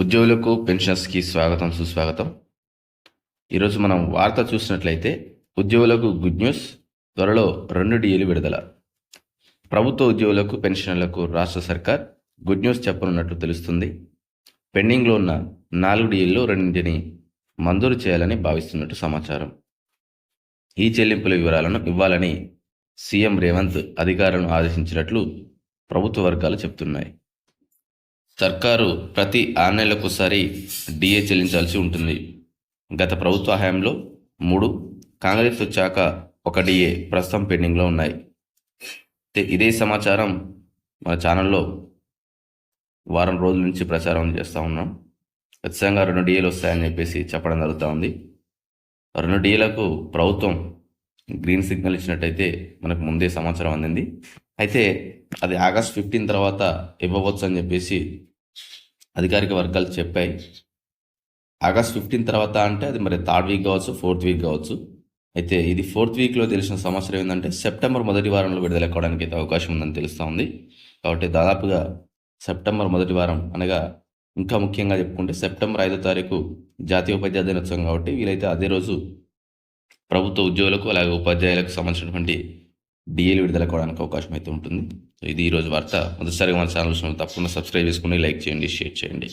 ఉద్యోగులకు పెన్షన్స్కి స్వాగతం సుస్వాగతం. ఈరోజు మనం వార్త చూసినట్లయితే ఉద్యోగులకు గుడ్ న్యూస్ త్వరలో రెండు డిఏలు విడుదల. ప్రభుత్వ ఉద్యోగులకు పెన్షన్లకు రాష్ట్ర సర్కార్ గుడ్ న్యూస్ చెప్పనున్నట్లు తెలుస్తుంది. పెండింగ్లో ఉన్న నాలుగు డిఏల్లో రెండింటిని మంజూరు చేయాలని భావిస్తున్నట్టు సమాచారం. ఈ చెల్లింపుల వివరాలను ఇవ్వాలని సీఎం రేవంత్ అధికారులను ఆదేశించినట్లు ప్రభుత్వ వర్గాలు చెప్తున్నాయి సర్కారు ప్రతి ఆరు నెలలకోసారి డిఏ చెల్లించాల్సి ఉంటుంది. గత ప్రభుత్వ హయాంలో మూడు కాంగ్రెస్ వచ్చాక ఒక డిఏ ప్రస్తుతం పెండింగ్లో ఉన్నాయి. ఇదే సమాచారం మన ఛానల్లో వారం రోజుల నుంచి ప్రచారం చేస్తూ ఉన్నాం. ఖచ్చితంగా రెండు డిఏలు వస్తాయని చెప్పేసి చెప్పడం జరుగుతూ ఉంది. రెండు డిఏలకు ప్రభుత్వం గ్రీన్ సిగ్నల్ ఇచ్చినట్టయితే మనకు ముందే సమాచారం అందింది. అయితే అది ఆగస్ట్ ఫిఫ్టీన్ తర్వాత ఇవ్వవచ్చు అని చెప్పేసి అధికారిక వర్గాలు చెప్పాయి. ఆగస్ట్ ఫిఫ్టీన్ తర్వాత అంటే అది మరి థర్డ్ వీక్ కావచ్చు ఫోర్త్ వీక్ కావచ్చు. అయితే ఇది ఫోర్త్ వీక్లో తెలిసిన సమాచారం ఏంటంటే సెప్టెంబర్ మొదటి వారంలో విడుదల కావడానికి అయితే అవకాశం ఉందని తెలుస్తూ ఉంది. కాబట్టి దాదాపుగా సెప్టెంబర్ మొదటి వారం అనగా ఇంకా ముఖ్యంగా చెప్పుకుంటే సెప్టెంబర్ ఐదో తారీఖు జాతీయ ఉపాధ్యాయ దినోత్సవం కాబట్టి వీలైతే అదే రోజు ప్రభుత్వ ఉద్యోగులకు అలాగే ఉపాధ్యాయులకు సంబంధించినటువంటి డిఏలు విడుదల కావడానికి అవకాశం అయితే ఉంటుంది. సో ఇది ఈరోజు వార్త. మొదటిసారిగా మన ఛానల్ తప్పకుండా సబ్స్క్రైబ్ చేసుకుని లైక్ చేయండి షేర్ చేయండి.